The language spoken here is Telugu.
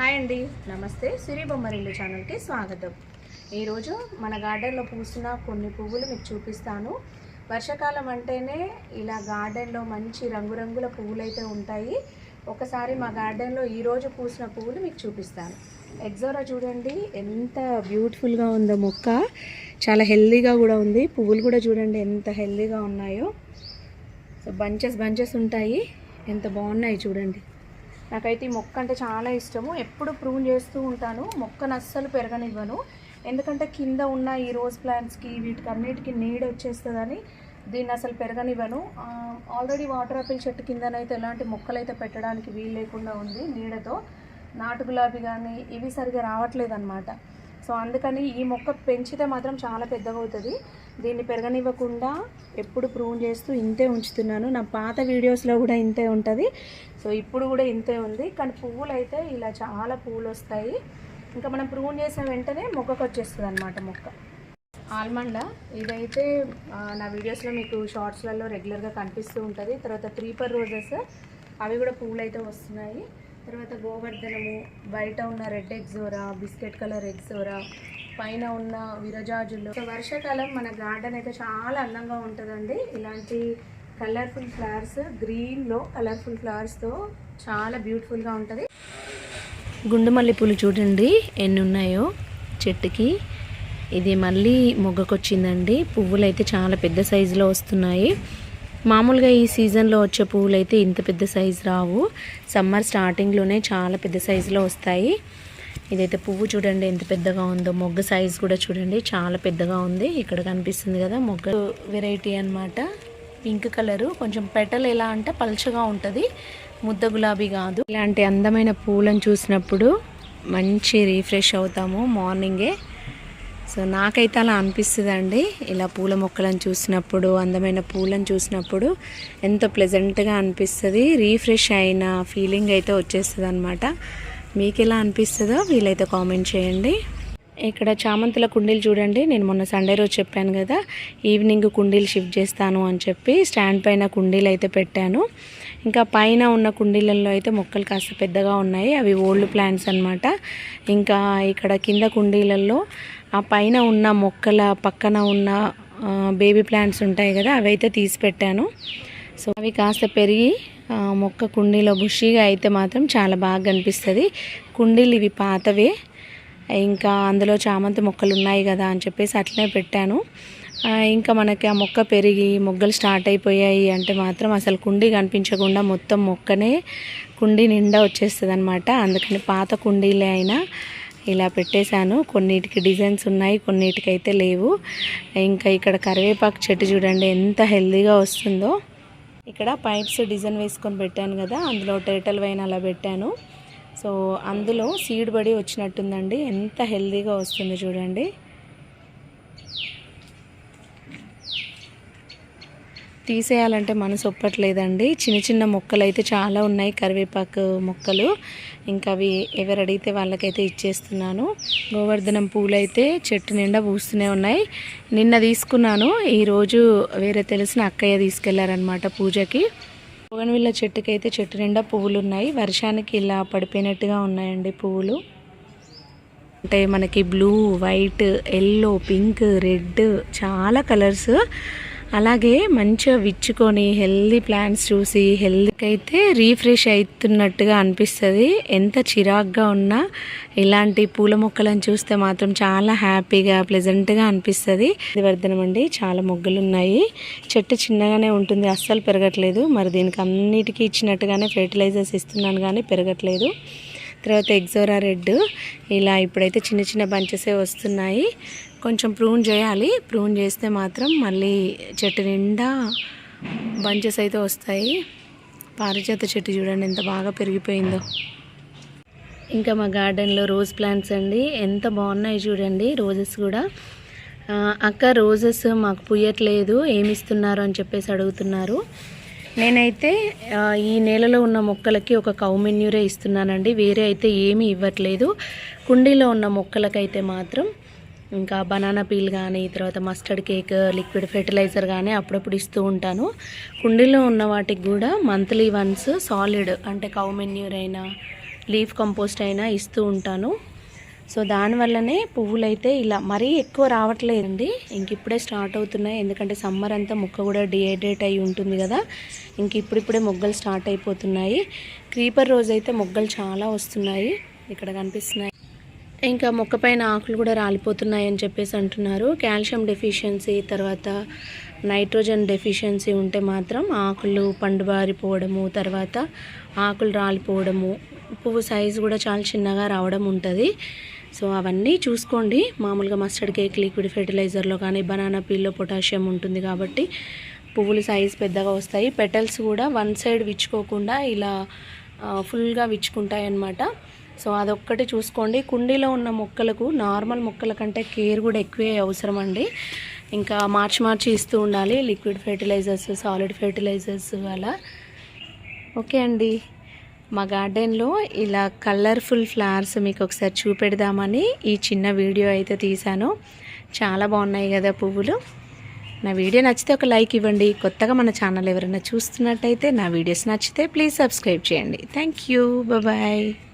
హాయ్ అండి. నమస్తే. సిరి బొమ్మరిల్లు ఛానల్కి స్వాగతం. ఈరోజు మన గార్డెన్లో పూసిన కొన్ని పువ్వులు మీకు చూపిస్తాను. వర్షాకాలం అంటేనే ఇలా గార్డెన్లో మంచి రంగురంగుల పువ్వులు అయితే ఉంటాయి. ఒకసారి మా గార్డెన్లో ఈరోజు పూసిన పువ్వులు మీకు చూపిస్తాను. ఎగ్జోరా చూడండి. ఎంత బ్యూటిఫుల్గా ఉందో మొక్క. చాలా హెల్దీగా కూడా ఉంది. పువ్వులు కూడా చూడండి ఎంత హెల్దీగా ఉన్నాయో. సో బంచెస్ బంచెస్ ఉంటాయి. ఎంత బాగున్నాయి చూడండి. నాకైతే ఈ మొక్క అంటే చాలా ఇష్టము. ఎప్పుడు ప్రూన్ చేస్తూ ఉంటాను. మొక్కను అస్సలు పెరగనివ్వను. ఎందుకంటే కింద ఉన్న ఈ రోజ్ ప్లాంట్స్కి వీటికి అన్నిటికీ నీడ వచ్చేస్తుందని దీన్ని అసలు పెరగనివ్వను. ఆల్రెడీ వాటర్ ఆపిల్ చెట్టు కిందనైతే ఎలాంటి మొక్కలు అయితే పెట్టడానికి వీలు లేకుండా ఉంది నీడతో. నాటు గులాబీ కానీ ఇవి సరిగా రావట్లేదు అనమాట సో అందుకని ఈ మొక్క పెంచితే మాత్రం చాలా పెద్దగా అవుతుంది. దీన్ని పెరగనివ్వకుండా ఎప్పుడు ప్రూన్ చేస్తూ ఇంతే ఉంచుతున్నాను. నా పాత వీడియోస్లో కూడా ఇంతే ఉంటుంది. సో ఇప్పుడు కూడా ఇంతే ఉంది. కానీ పువ్వులు అయితే ఇలా చాలా పువ్వులు వస్తాయి ఇంకా మనం ప్రూన్ చేసిన వెంటనే మొక్కకు వచ్చేస్తుంది అనమాట మొక్క. ఆల్మండా ఇదైతే నా వీడియోస్లో మీకు షార్ట్స్లలో రెగ్యులర్గా కనిపిస్తూ ఉంటుంది. తర్వాత క్రీపర్ రోజెస్ అవి కూడా పువ్వులు అయితే వస్తున్నాయి. తర్వాత గోవర్ధనము బయట ఉన్న red ixora biscuit colour ixora పైన ఉన్న విరజాజులు. వర్షాకాలం మన గార్డెన్ అయితే చాలా అందంగా ఉంటుందండి. ఇలాంటి కలర్ఫుల్ ఫ్లవర్స్ గ్రీన్లో కలర్ఫుల్ ఫ్లవర్స్తో చాలా బ్యూటిఫుల్గా ఉంటుంది. గుండు మల్లెపూలు చూడండి ఎన్ని ఉన్నాయో చెట్టుకి. ఇది మళ్ళీ మొగ్గకొచ్చిందండి. పువ్వులు అయితే చాలా పెద్ద సైజులో వస్తున్నాయి. మామూలుగా ఈ సీజన్లో వచ్చే పువ్వులు అయితే ఇంత పెద్ద సైజు రావు. సమ్మర్ స్టార్టింగ్లోనే చాలా పెద్ద సైజులో వస్తాయి. ఇదైతే పువ్వు చూడండి ఎంత పెద్దగా ఉందో మొగ్గ సైజ్ కూడా చూడండి చాలా పెద్దగా ఉంది. ఇక్కడ కనిపిస్తుంది కదా మొగ్గ వెరైటీ అన్నమాట. పింక్ కలరు కొంచెం పెటల్ ఎలా అంటే పల్చగా ఉంటుంది ముద్ద గులాబీ కాదు. ఇలాంటి అందమైన పూలను చూసినప్పుడు మంచి రీఫ్రెష్ అవుతాము మార్నింగే. సో నాకైతే అలా అనిపిస్తుంది అండి ఇలా పూల మొక్కలను చూసినప్పుడు అందమైన పూలను చూసినప్పుడు ఎంతో ప్లెజెంట్గా అనిపిస్తుంది. రీఫ్రెష్ అయిన ఫీలింగ్ అయితే వచ్చేస్తుంది అనమాట మీకు ఎలా అనిపిస్తుందో వీలైతే కామెంట్ చేయండి. ఇక్కడ చామంతుల కుండీలు చూడండి. నేను మొన్న సండే రోజు చెప్పాను కదా ఈవినింగ్ కుండీలు షిఫ్ట్ చేస్తాను అని చెప్పి స్టాండ్ పైన కుండీలు అయితే పెట్టాను. ఇంకా పైన ఉన్న కుండీలలో అయితే మొక్కలు కాస్త పెద్దగా ఉన్నాయి. అవి ఓల్డ్ ప్లాంట్స్ అన్నమాట. ఇంకా ఇక్కడ కింద కుండీలలో ఆ పైన ఉన్న మొక్కల పక్కన ఉన్న బేబీ ప్లాంట్స్ ఉంటాయి కదా అవి అయితే తీసి పెట్టాను. సో అవి కాస్త పెరిగి మొక్క కుండీలో బుషిగా అయితే మాత్రం చాలా బాగా కనిపిస్తుంది. కుండీలు ఇవి పాతవే. ఇంకా అందులో చామంతి మొక్కలు ఉన్నాయి కదా అని చెప్పేసి అట్లనే పెట్టాను. ఇంకా మనకి ఆ మొక్క పెరిగి మొగ్గలు స్టార్ట్ అయిపోయాయి అంటే మాత్రం అసలు కుండీ కనిపించకుండా మొత్తం మొక్కనే కుండీ నిండా వచ్చేస్తుంది అనమాట అందుకని పాత కుండీలే అయినా ఇలా పెట్టేశాను. కొన్నిటికి డిజైన్స్ ఉన్నాయి కొన్నిటికి అయితే లేవు. ఇంకా ఇక్కడ కరివేపాకు చెట్టు చూడండి ఎంత హెల్దీగా వస్తుందో. ఇక్కడ పైప్స్ డిజైన్ వేసుకొని పెట్టాను కదా అందులో టేటల్ వైన్ అలా పెట్టాను. సో అందులో సీడ్ పడి వచ్చినట్టుందండి ఎంత హెల్దీగా వస్తుంది చూడండి. తీసేయాలంటే మనసు ఒప్పట్లేదండి. చిన్న చిన్న మొక్కలు అయితే చాలా ఉన్నాయి కరివేపాకు మొక్కలు. ఇంకా అవి ఎవరు అడిగితే వాళ్ళకైతే ఇచ్చేస్తున్నాను. గోవర్ధనం పూలు అయితే చెట్టు నిండా పూస్తూనే ఉన్నాయి. నిన్న తీసుకున్నాను ఈరోజు వేరే తెలిసిన అక్కయ్య తీసుకెళ్ళారనమాట పూజకి. బోగన్విల్ల చెట్టుకి అయితే చెట్టు నిండా పువ్వులు ఉన్నాయి వర్షానికి ఇలా పడిపోయినట్టుగా ఉన్నాయండి పువ్వులు. అంటే మనకి blue white yellow pink red చాలా కలర్స్. అలాగే మంచిగా విచ్చుకొని హెల్దీ ప్లాంట్స్ చూసి హెల్దీకి అయితే రీఫ్రెష్ అవుతున్నట్టుగా అనిపిస్తుంది. ఎంత చిరాగ్గా ఉన్నా ఇలాంటి పూల మొక్కలను చూస్తే మాత్రం చాలా హ్యాపీగా ప్లెజెంట్గా అనిపిస్తుంది. ఇది వర్ధనం అండి. చాలా మొగ్గలు ఉన్నాయి చెట్టు చిన్నగానే ఉంటుంది. అస్సలు పెరగట్లేదు. మరి దీనికి అన్నిటికీ ఇచ్చినట్టుగానే ఫెర్టిలైజర్స్ ఇస్తున్నాను కానీ పెరగట్లేదు. తర్వాత ఎగ్జోరా రెడ్. ఇలా ఇప్పుడైతే చిన్న చిన్న బంచెసే వస్తున్నాయి. కొంచెం ప్రూన్ చేయాలి. ప్రూన్ చేస్తే మాత్రం మళ్ళీ చెట్టు నిండా బంచెస్ అయితే వస్తాయి. పారిజాత చెట్టు చూడండి ఎంత బాగా పెరిగిపోయిందో. ఇంకా మా గార్డెన్లో రోజ్ ప్లాంట్స్ అండి. ఎంత బాగున్నాయి చూడండి రోజెస్ కూడా. అక్క రోజెస్ మాకు పుయ్యట్లేదు. ఏమిస్తున్నారు అని చెప్పేసి అడుగుతున్నారు. నేనైతే ఈ నేలలో ఉన్న మొక్కలకి ఒక కౌమెన్యూరే ఇస్తున్నానండి. వేరే అయితే ఏమీ ఇవ్వట్లేదు. కుండీలో ఉన్న మొక్కలకైతే మాత్రం ఇంకా బనానా పీల్ కానీ తర్వాత మస్టర్డ్ కేక్ లిక్విడ్ ఫెర్టిలైజర్ కానీ అప్పుడప్పుడు ఇస్తూ ఉంటాను. కుండీలో ఉన్న వాటికి కూడా మంత్లీ వన్స్ సాలిడ్ అంటే కౌమెన్యూర్ అయినా లీఫ్ కంపోస్ట్ అయినా ఇస్తూ ఉంటాను. సో దానివల్లనే పువ్వులు అయితే ఇలా మరీ ఎక్కువ రావట్లేదండి. ఇంక ఇప్పుడే స్టార్ట్ అవుతున్నాయి. ఎందుకంటే సమ్మర్ అంతా మొక్క కూడా డిహైడ్రేట్ అయి ఉంటుంది కదా. ఇంక ఇప్పుడిప్పుడే మొగ్గలు స్టార్ట్ అయిపోతున్నాయి. క్రీపర్ రోజు అయితే మొగ్గలు చాలా వస్తున్నాయి. ఇక్కడ కనిపిస్తున్నాయి. ఇంకా మొక్క పైన ఆకులు కూడా రాలిపోతున్నాయి అని చెప్పేసి అంటున్నారు. కాల్షియం డెఫిషియన్సీ తర్వాత నైట్రోజన్ డెఫిషియన్సీ ఉంటే మాత్రం ఆకులు పండుబారిపోవడము తర్వాత ఆకులు రాలిపోవడము పువ్వు సైజు కూడా చాలా చిన్నగా రావడం ఉంటుంది. సో అవన్నీ చూసుకోండి. మామూలుగా మస్టర్డ్ కేక్ లిక్విడ్ ఫెర్టిలైజర్లో కానీ బనానా పీల్లో పొటాషియం ఉంటుంది కాబట్టి పువ్వులు సైజ్ పెద్దగా వస్తాయి. పెటల్స్ కూడా వన్ సైడ్ విచ్చుకోకుండా ఇలా ఫుల్గా విచ్చుకుంటాయి అన్నమాట సో అదొక్కటి చూసుకోండి. కుండీలో ఉన్న మొక్కలకు నార్మల్ మొక్కల కంటే కేర్ కూడా ఎక్కువే అవసరం అండి ఇంకా మార్చి మార్చి ఇస్తూ ఉండాలి. లిక్విడ్ ఫెర్టిలైజర్స్ సాలిడ్ ఫెర్టిలైజర్స్ అలా. ఓకే అండి. మా గార్డెన్లో ఇలా కలర్ఫుల్ ఫ్లవర్స్ మీకు ఒకసారి చూపెడదామని ఈ చిన్న వీడియో అయితే తీశాను. చాలా బాగున్నాయి కదా పువ్వులు. నా వీడియో నచ్చితే ఒక లైక్ ఇవ్వండి. కొత్తగా మన ఛానల్ ఎవరైనా చూస్తున్నట్టయితే నా వీడియోస్ నచ్చితే ప్లీజ్ సబ్స్క్రైబ్ చేయండి. Thank you. బాయ్.